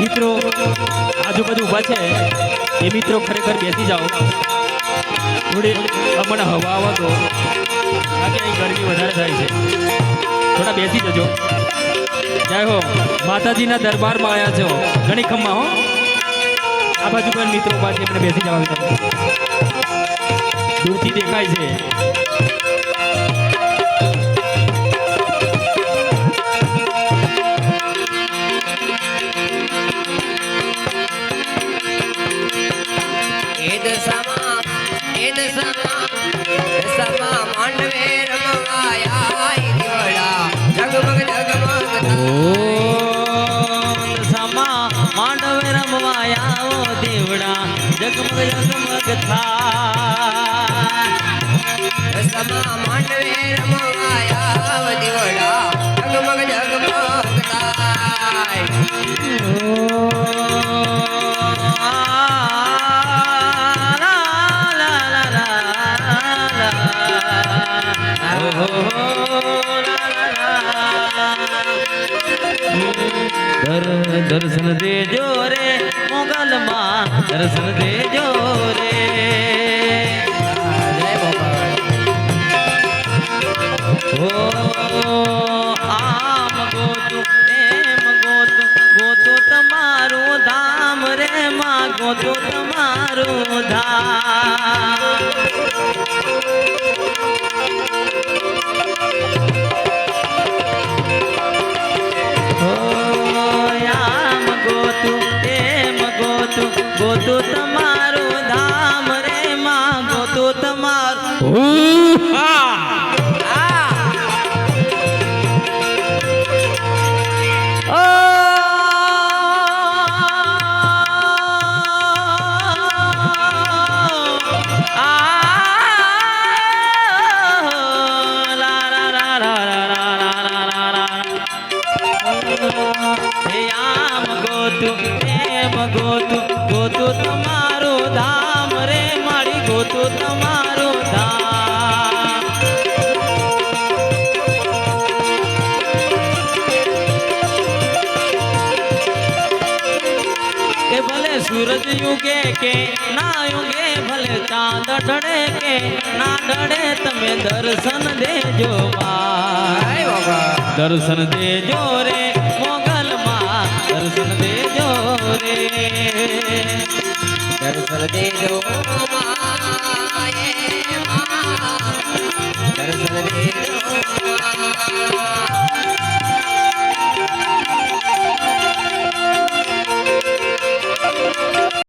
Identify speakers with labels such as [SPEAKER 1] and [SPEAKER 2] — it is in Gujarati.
[SPEAKER 1] મિત્રો, આજુબાજુ ઊભા છે. એ મિત્રો ખરેખર બેસી જાઓ. થોડી અમને હવા આવવા તો. કારણ ગરમી વધારે થાય છે. થોડા બેસી જજો. જય હો. માતાજીના દરબારમાં આવ્યા છો. ઘણી ખમ્મા હો. આ બાજુ પણ મિત્રો પાસે એમને બેસી જવા વિચાર દૂરથી દેખાય છે.
[SPEAKER 2] જગમગ જગમગ
[SPEAKER 3] સમા માંડવે રમવાયા ઓ દેવડા જગમગ જગમગ થાય દર્શન દેજો રે મોગલમાં દર્શન દેજો રે ઓ આમ ગોતું એમ ગોતું ગોતું તમારું ધામ રે માં ગોતું તમારું ધામ તમારું ગોતું તમારું ધામ રે મારી ગોતું તમારું કે ભલે સૂરજ યુગે કે ના યુગે ભલે ચાંદ ઢળે કે ના ઢળે તમે દર્શન દેજો દર્શન દેજો રે મોગલ માં દર્શન દેજો રે.
[SPEAKER 2] દર્શન દેજો.